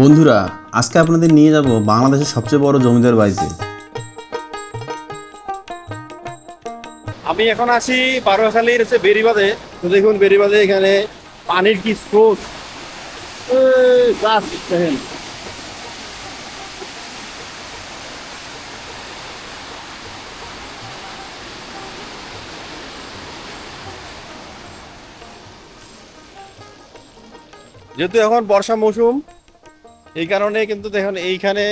বন্ধুরা, আজকে আপনাদের নিয়ে যাব বাংলাদেশের সবচেয়ে বড় জমিদার বাড়িতে। আমি এখন আছি বারোখালির হচ্ছে বেরিবাদে তো দেখুন বেরিবাদে এখানে পানির কি স্রোত। যেহেতু এখন বর্ষা মৌসুম এই কারণে কিন্তু দেখুন, এইখানে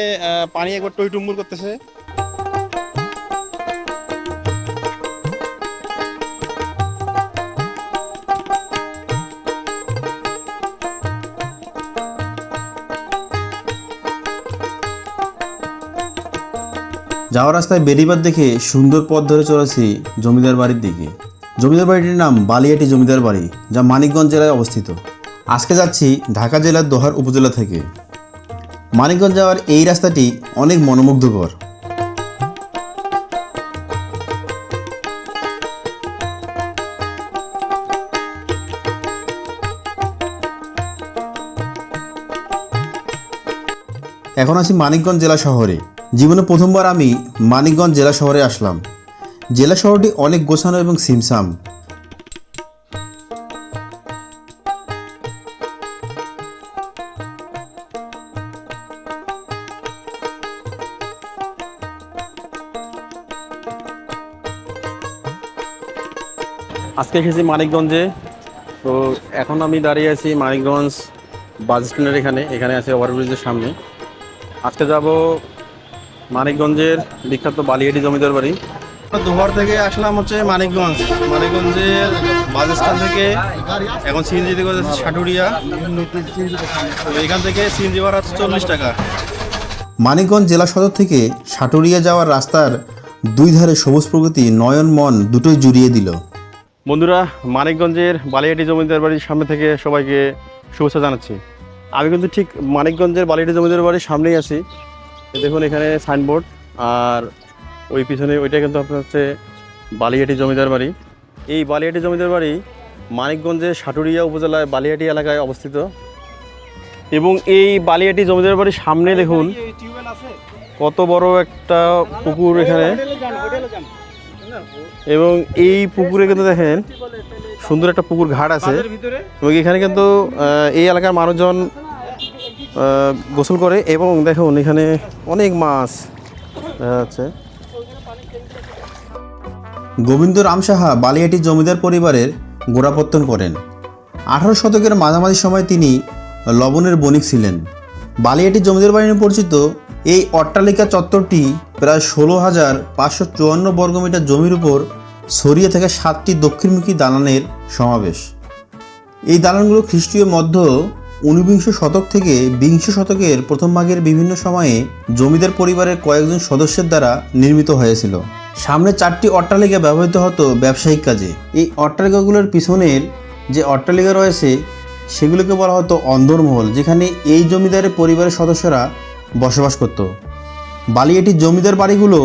পানি একবার টইটুম্বুর করতেছে। যাওয়ার রাস্তায় বেরিবার দেখে সুন্দর পথ ধরে চলেছি জমিদার বাড়ির দিকে। জমিদার বাড়িটির নাম বালিয়াটি জমিদার বাড়ি, যা মানিকগঞ্জ জেলায় অবস্থিত। আজকে যাচ্ছি ঢাকা জেলার দোহার উপজেলা থেকে। মানিকগঞ্জ যাওয়ার এই রাস্তাটি অনেক মনোমুগ্ধকর। এখন আছি মানিকগঞ্জ জেলা শহরে। জীবনে প্রথমবার আমি মানিকগঞ্জ জেলা শহরে আসলাম। জেলা শহরটি অনেক গোছানো এবং সিমসাম। আজকে এসেছি মানিকগঞ্জে। তো এখন আমি দাঁড়িয়ে আছি মানিকগঞ্জ বাস স্ট্যান্ডের এখানে এখানে আছে ওভারব্রিজের সামনে। আজকে যাব মানিকগঞ্জের বিখ্যাত বালিয়াটি জমিদার বাড়ি। দুপুর থেকে আসলাম হচ্ছে মানিকগঞ্জ। মানিকগঞ্জের বাস স্ট্যান্ড থেকে এখন সিএনজি থেকে যাচ্ছে সাটুরিয়া। এখান থেকে সিএনজি ভাড়া হচ্ছে চল্লিশ টাকা। মানিকগঞ্জ জেলা সদর থেকে সাটুরিয়া যাওয়ার রাস্তার দুই ধারে সবুজ প্রকৃতি নয়ন মন দুটোই জুড়িয়ে দিল। বন্ধুরা, মানিকগঞ্জের বালিয়াটি জমিদার বাড়ির সামনে থেকে সবাইকে শুভেচ্ছা জানাচ্ছি। আমি কিন্তু ঠিক মানিকগঞ্জের বালিয়াটি জমিদার বাড়ির সামনেই আছি। দেখুন এখানে সাইনবোর্ড, আর ওই পিছনে ওইটা কিন্তু আপনার হচ্ছে বালিয়াটি জমিদার বাড়ি। এই বালিয়াটি জমিদার বাড়ি মানিকগঞ্জের সাটুরিয়া উপজেলায়, বালিয়াটি এলাকায় অবস্থিত। এবং এই বালিয়াটি জমিদার বাড়ির সামনে দেখুন, কত বড় একটা পুকুর এখানে। এবং এই পুকুরে কিন্তু দেখেন সুন্দর একটা পুকুর ঘাট আছে। এবং এখানে কিন্তু এই এলাকার মানুষজন গোসল করে এবং দেখুন এখানে অনেক মাছ দেখা যাচ্ছে। গোবিন্দ রাম সাহা বালিয়াটি জমিদার পরিবারের গোড়াপত্তন করেন। আঠারো শতকের মাঝামাঝি সময় তিনি লবণের বণিক ছিলেন। বালিয়াটি জমিদার বাড়ি নামে পরিচিত এই অট্টালিকা চত্বরটি প্রায় ষোলো হাজার পাঁচশো চুয়ান্ন বর্গমিটার জমির উপর ছড়িয়ে থাকা সাতটি দক্ষিণমুখী দালানের সমাবেশ। এই দালানগুলো খ্রিস্টীয় মধ্য ঊনবিংশ শতক থেকে বিংশ শতকের প্রথম ভাগের বিভিন্ন সময়ে জমিদার পরিবারের কয়েকজন সদস্যের দ্বারা নির্মিত হয়েছিল। সামনে চারটি অট্টালিকা ব্যবহৃত হতো ব্যবসায়িক কাজে। এই অট্টালিকাগুলোর পিছনের যে অট্টালিকা রয়েছে, সেগুলোকে বলা হতো অন্দরমহল, যেখানে এই জমিদারের পরিবারের সদস্যরা বসবাস করত। বালিয়াটির জমিদার বাড়িগুলো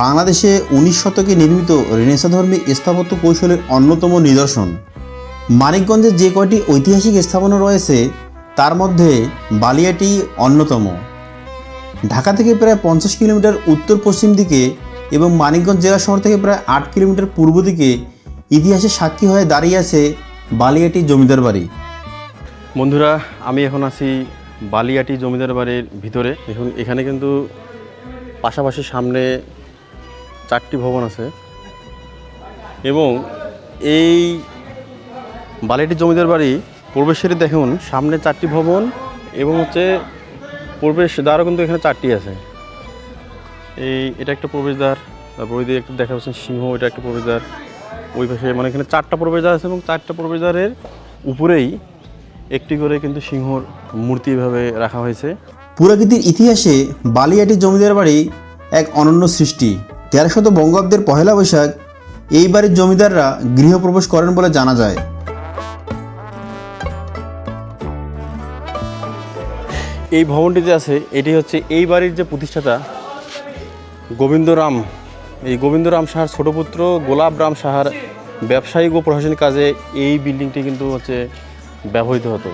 বাংলাদেশে উনিশ শতকে নির্মিত রেনেসাধর্মী স্থাপত্য কৌশলের অন্যতম নিদর্শন। মানিকগঞ্জে যে কয়টি ঐতিহাসিক স্থাপনা রয়েছে, তার মধ্যে বালিয়াটি অন্যতম। ঢাকা থেকে প্রায় পঞ্চাশ কিলোমিটার উত্তর পশ্চিম দিকে এবং মানিকগঞ্জ জেলা শহর থেকে প্রায় আট কিলোমিটার পূর্ব দিকে ইতিহাসের সাক্ষী হয়ে দাঁড়িয়ে আছে বালিয়াটি জমিদার বাড়ি। বন্ধুরা, আমি এখন আছি বালিয়াটি জমিদার বাড়ির ভিতরে। দেখুন, এখানে কিন্তু পাশাপাশি সামনে চারটি ভবন আছে। এবং এই বালিয়াটি জমিদার বাড়ি প্রবেশের দেখুন, সামনে চারটি ভবন এবং হচ্ছে প্রবেশ দ্বারও কিন্তু এখানে চারটি আছে। এই, এটা একটা প্রবেশদ্বার। তারপর ওই দিকে একটু দেখা যাচ্ছে সিংহ এটা একটা প্রবেশদ্বার। ওই পাশে মানে এখানে চারটা প্রবেশদ্বার আছে এবং চারটা প্রবেশদ্বারের উপরেই একটি করে কিন্তু সিংহর মূর্তি এভাবে রাখা হয়েছে। পুরাকৃতির ইতিহাসে বালিয়াটি জমিদার বাড়ি এক অনন্য সৃষ্টি। তেরোশত বঙ্গাব্দের পহেলা বৈশাখ এই বাড়ির জমিদাররা গৃহপ্রবেশ করেন বলে জানা যায়। এই ভবনটি যে আছে এটি হচ্ছে এই বাড়ির যে প্রতিষ্ঠাতা গোবিন্দরাম। এই গোবিন্দরাম সাহার ছোট পুত্র গোলাপ রাম সাহার ব্যবসায়িক ও প্রশাসনিক কাজে এই বিল্ডিংটি কিন্তু হচ্ছে ব্যবহৃত হতো।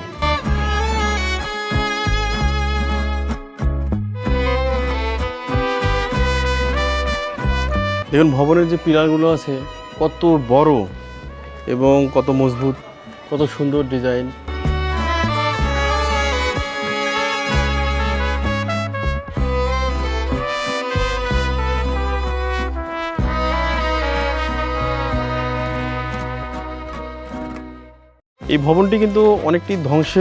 দেখুন, ভবনের যে পিলারগুলো আছে, কত বড় এবং কত মজবুত, কত সুন্দর ডিজাইন। এই ভবনটি কিন্তু অনেকটি ধ্বংস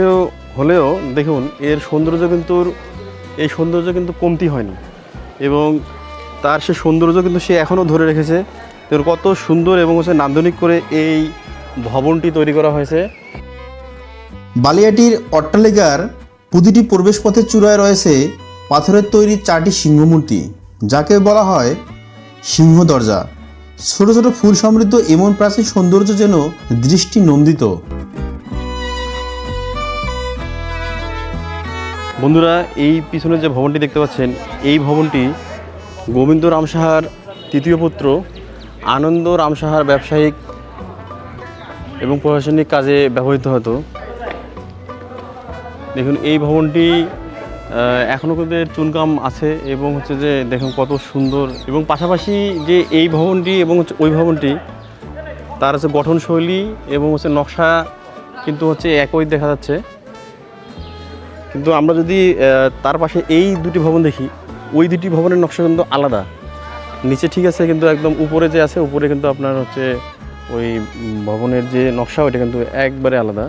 হলেও, দেখুন, এর সৌন্দর্য কিন্তু, এই সৌন্দর্য কিন্তু কমতি হয়নি। এবং তার সে সৌন্দর্য কিন্তু সে এখনও ধরে রেখেছে। দেখুন, কত সুন্দর এবং হচ্ছে নান্দনিক করে এই ভবনটি তৈরি করা হয়েছে। বালিয়াটির অট্টালিকার প্রতিটি প্রবেশপথের চূড়ায় রয়েছে পাথরের তৈরি চারটি সিংহমূর্তি, যাকে বলা হয় সিংহ দরজা। ছোট ছোট ফুল সমৃদ্ধ এমন প্রাচীন সৌন্দর্য যেন দৃষ্টি নন্দিত বন্ধুরা, এই পিছনে যে ভবনটি দেখতে পাচ্ছেন, এই ভবনটি গোবিন্দ রাম সাহার তৃতীয় পুত্র, আনন্দ রাম সাহার ব্যবসায়িক এবং প্রশাসনিক কাজে ব্যবহৃত হতো। দেখুন, এই ভবনটি এখনও কিন্তু চুনকাম আছে এবং হচ্ছে যে দেখুন কত সুন্দর। এবং পাশাপাশি যে এই ভবনটি এবং হচ্ছে ওই ভবনটি, তার হচ্ছে গঠনশৈলী এবং হচ্ছে নকশা কিন্তু হচ্ছে একই দেখা যাচ্ছে। কিন্তু আমরা যদি তার পাশে এই দুটি ভবন দেখি, ওই দুটি ভবনের নকশা কিন্তু আলাদা। নিচে ঠিক আছে কিন্তু একদম উপরে যে আছে, উপরে কিন্তু আপনার হচ্ছে ওই ভবনের যে নকশা, ওইটা কিন্তু একবারে আলাদা।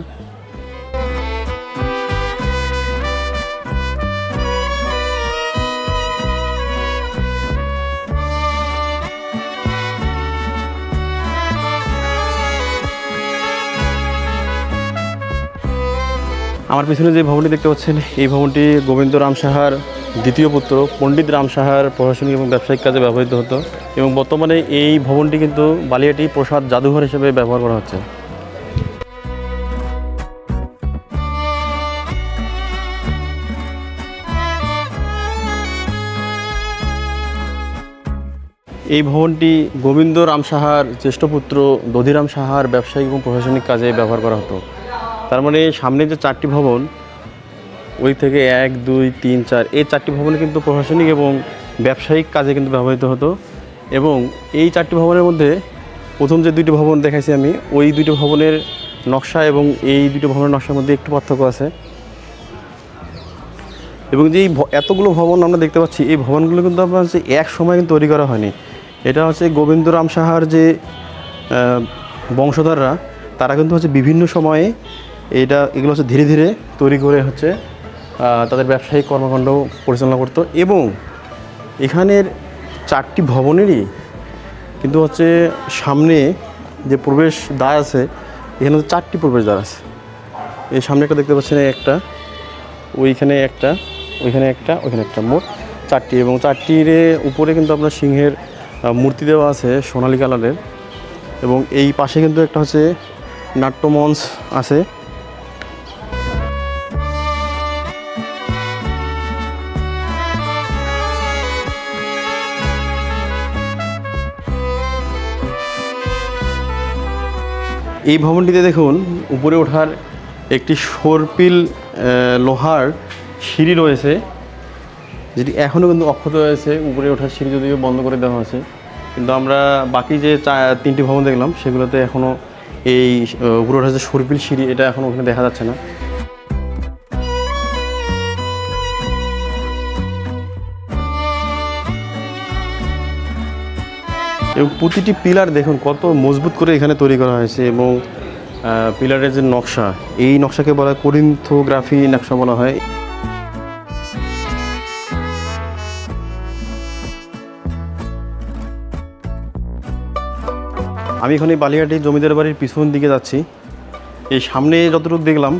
আমার পিছনে যে ভবনটি দেখতে পাচ্ছেন, এই ভবনটি গোবিন্দ রাম সাহার দ্বিতীয় পুত্র, পণ্ডিত রাম সাহার প্রশাসনিক এবং ব্যবসায়িক কাজে ব্যবহৃত হতো এবং বর্তমানে এই ভবনটি কিন্তু বালিয়াটি প্রসাদ জাদুঘর হিসেবে ব্যবহার করা হচ্ছে। এই ভবনটি গোবিন্দ রাম সাহার জ্যেষ্ঠ পুত্র, দধিরাম সাহার ব্যবসায়িক এবং প্রশাসনিক কাজে ব্যবহার করা হতো। তার মানে সামনে যে চারটি ভবন, ওই থেকে এক, দুই, তিন, চার, এই চারটি ভবনে কিন্তু প্রশাসনিক এবং ব্যবসায়িক কাজে কিন্তু ব্যবহৃত হতো। এবং এই চারটি ভবনের মধ্যে প্রথম যে দুইটি ভবন দেখাইছি আমি, ওই দুইটি ভবনের নকশা এবং এই দুটো ভবনের নকশার মধ্যে একটু পার্থক্য আছে। এবং যে এতগুলো ভবন আমরা দেখতে পাচ্ছি, এই ভবনগুলো কিন্তু আপনার হচ্ছে এক সময় কিন্তু তৈরি করা হয়নি। এটা হচ্ছে গোবিন্দ রাম সাহার যে বংশধররা, তারা কিন্তু হচ্ছে বিভিন্ন সময়ে এটা এগুলো হচ্ছে ধীরে ধীরে তৈরি করে হচ্ছে তাদের ব্যবসায়িক কর্মকাণ্ড পরিচালনা করতো এবং এখানের চারটি ভবনেরই কিন্তু হচ্ছে সামনে যে প্রবেশ দ্বার আছে, এখানে হচ্ছে চারটি প্রবেশ দ্বার আছে। এই সামনে একটা দেখতে পাচ্ছেন একটা, ওইখানে একটা ওইখানে একটা ওইখানে একটা মোট চারটি এবং চারটির উপরে কিন্তু আপনার সিংহের মূর্তি দেওয়া আছে সোনালী কালারের এবং এই পাশে কিন্তু একটা হচ্ছে নাট্যমঞ্চ আছে। এই ভবনটিতে দেখুন, উপরে ওঠার একটি সর্পিল লোহার সিঁড়ি রয়েছে, যেটি এখনও কিন্তু অক্ষত রয়েছে। উপরে ওঠার সিঁড়ি যদিও বন্ধ করে দেওয়া হয়েছে। কিন্তু আমরা বাকি যে তিনটি ভবন দেখলাম, সেগুলোতে এখনও এই উপরে ওঠার যে সর্পিল সিঁড়ি, এটা এখনও ওখানে দেখা যাচ্ছে না। এবং প্রতিটি পিলার দেখুন, কত মজবুত করে এখানে তৈরি করা হয়েছে এবং পিলারের যে নকশা, এই নকশাকে বলা হয় করিন্থোগ্রাফি নকশা বলা হয়। আমি এখন এই বালিয়াটি জমিদার বাড়ির পিছন দিকে যাচ্ছি। এই সামনে যতটুকু দেখলাম,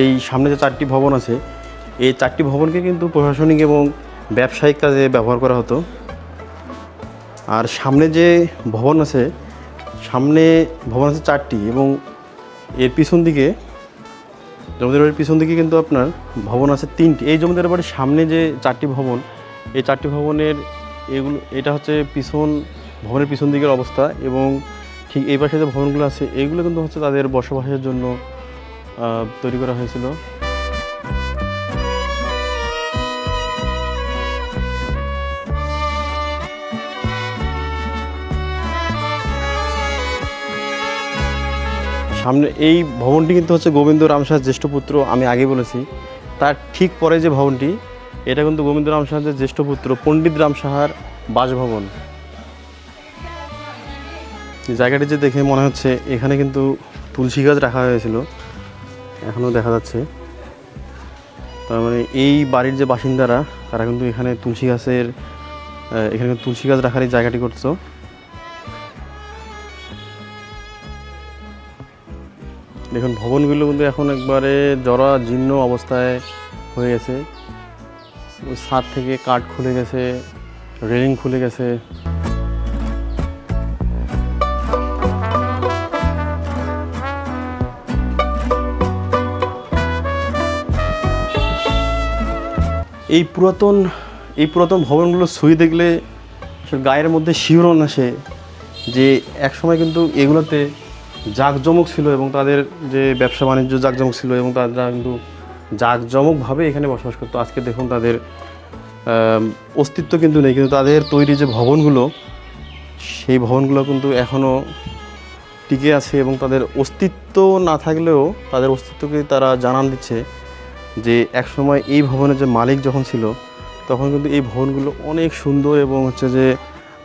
এই সামনে যে চারটি ভবন আছে, এই চারটি ভবনকে কিন্তু প্রশাসনিক এবং ব্যবসায়িক কাজে ব্যবহার করা হতো। আর সামনে যে ভবন আছে, সামনে ভবন আছে চারটি এবং এর পিছন দিকে, জমিদার বাড়ির পিছন দিকে কিন্তু আপনার ভবন আছে তিনটি। এই জমিদার বাড়ির সামনে যে চারটি ভবন, এই চারটি ভবনের এগুলো, এটা হচ্ছে পিছন, ভবনের পিছন দিকের অবস্থা এবং ঠিক এই পাশে যে ভবনগুলো আছে এইগুলো কিন্তু হচ্ছে তাদের বসবাসের জন্য তৈরি করা হয়েছিল। সামনে এই ভবনটি কিন্তু হচ্ছে গোবিন্দ রামসার জ্যেষ্ঠ পুত্র, আমি আগে বলেছি। তার ঠিক পরে যে ভবনটি, এটা কিন্তু গোবিন্দ রাম সাহার জ্যেষ্ঠ পুত্র, পণ্ডিত রাম সাহার বাসভবন জায়গাটি যে দেখে মনে হচ্ছে, এখানে কিন্তু তুলসী গাছ রাখা হয়েছিল, এখনও দেখা যাচ্ছে। তার মানে এই বাড়ির যে বাসিন্দারা, তারা কিন্তু এখানে তুলসী গাছের এখানে তুলসী গাছ রাখার এই জায়গাটি করছ দেখুন, ভবনগুলো কিন্তু এখন একবারে জরা জীর্ণ অবস্থায় হয়ে গেছে। ছাদ থেকে কাঠ খুলে গেছে, রেলিং খুলে গেছে। এই পুরাতন এই পুরাতন ভবনগুলো ছুঁয়ে দেখলে গায়ের মধ্যে শিহরণ আসে যে একসময় কিন্তু এগুলোতে জাঁকজমক ছিল এবং তাদের যে ব্যবসা বাণিজ্য জাঁকজমক ছিল এবং তারা কিন্তু জাঁকজমকভাবে এখানে বসবাস করতো। আজকে দেখুন তাদের অস্তিত্ব কিন্তু নেই, কিন্তু তাদের তৈরি যে ভবনগুলো, সেই ভবনগুলো কিন্তু এখনও টিকে আছে এবং তাদের অস্তিত্ব না থাকলেও তাদের অস্তিত্বকে তারা জানান দিচ্ছে যে একসময় এই ভবনের যে মালিক যখন ছিল, তখন কিন্তু এই ভবনগুলো অনেক সুন্দর এবং হচ্ছে যে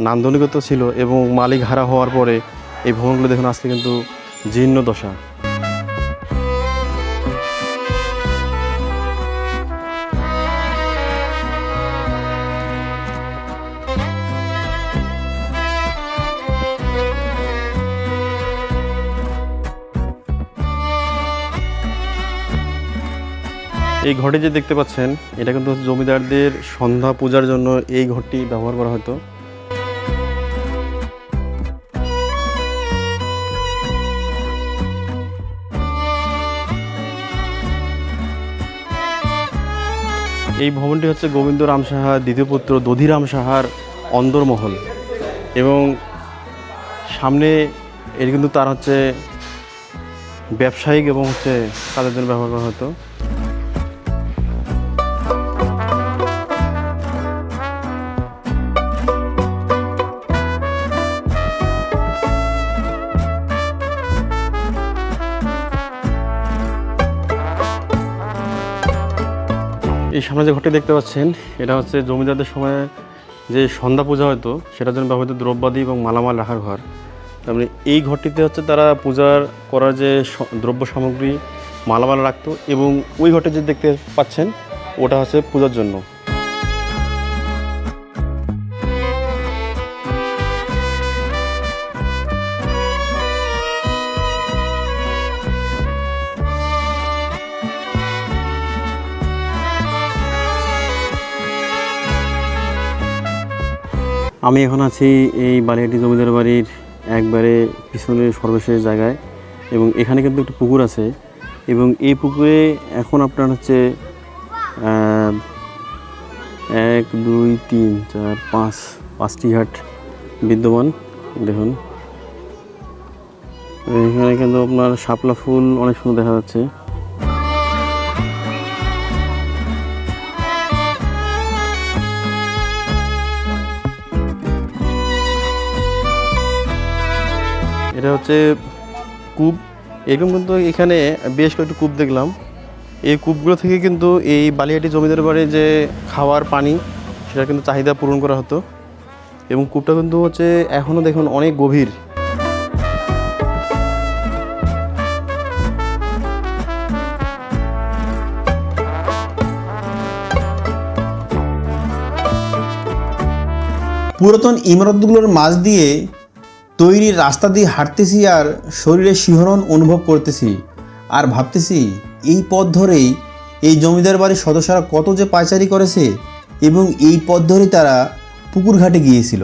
নান্দনিকতা ছিল এবং মালিক হারা হওয়ার পরে এই ভবনগুলো দেখুন, আজকে কিন্তু জীর্ণ দশা। এই ঘরটি যে দেখতে পাচ্ছেন, এটা কিন্তু জমিদারদের সন্ধ্যা পূজার জন্য এই ঘরটি ব্যবহার করা হতো। এই ভবনটি হচ্ছে গোবিন্দ রাম সাহা দ্বিতীয় পুত্র দধিরাম সাহার অন্দরমহল। এবং সামনে এটি কিন্তু তার হচ্ছে ব্যবসায়িক এবং হচ্ছে কাজের জন্য ব্যবহার করা হতো। সামনে যে ঘরটি দেখতে পাচ্ছেন, এটা হচ্ছে জমিদারদের সময় যে সন্ধ্যা পূজা হয়তো সেটার জন্য ব্যবহৃত দ্রব্যাদি এবং মালামাল রাখার ঘর। তারপরে মানে এই ঘরটিতে হচ্ছে তারা পূজার করার যে দ্রব্য সামগ্রী, মালামাল রাখতো এবং ওই ঘরটি যে দেখতে পাচ্ছেন, ওটা হচ্ছে পূজার জন্য। আমি এখন আছি এই বালিয়াটি জমিদার বাড়ির একবারে পিছনের সর্বশেষ জায়গায় এবং এখানে কিন্তু একটা পুকুর আছে এবং এই পুকুরে এখন আপনার হচ্ছে এক, দুই, তিন, চার, পাঁচ, পাঁচটি ঘাট বিদ্যমান, দেখুন। এখানে কিন্তু আপনার শাপলা ফুল অনেক সুন্দর দেখা যাচ্ছে। এটা হচ্ছে কূপ। এরকম কিন্তু এখানে বেশ কয়েকটি কূপ দেখলাম। এই কূপগুলো থেকে কিন্তু এই বালিয়াটি জমিদার বাড়ি যে খাওয়ার পানি, সেটা কিন্তু চাহিদা পূরণ করা হতো। এবং কূপটা কিন্তু হচ্ছে এখনও দেখুন অনেক গভীর। পুরাতন ইমারতগুলোর মাঝ দিয়ে তৈরি রাস্তা দিয়ে হাঁটতেছি আর শরীরে শিহরণ অনুভব করতেছি। আর ভাবতেছি, এই পথ ধরেই এই জমিদার বাড়ির সদস্যরা কত যে পাইচারি করেছে এবং এই পথ ধরেই তারা পুকুর ঘাটে গিয়েছিল।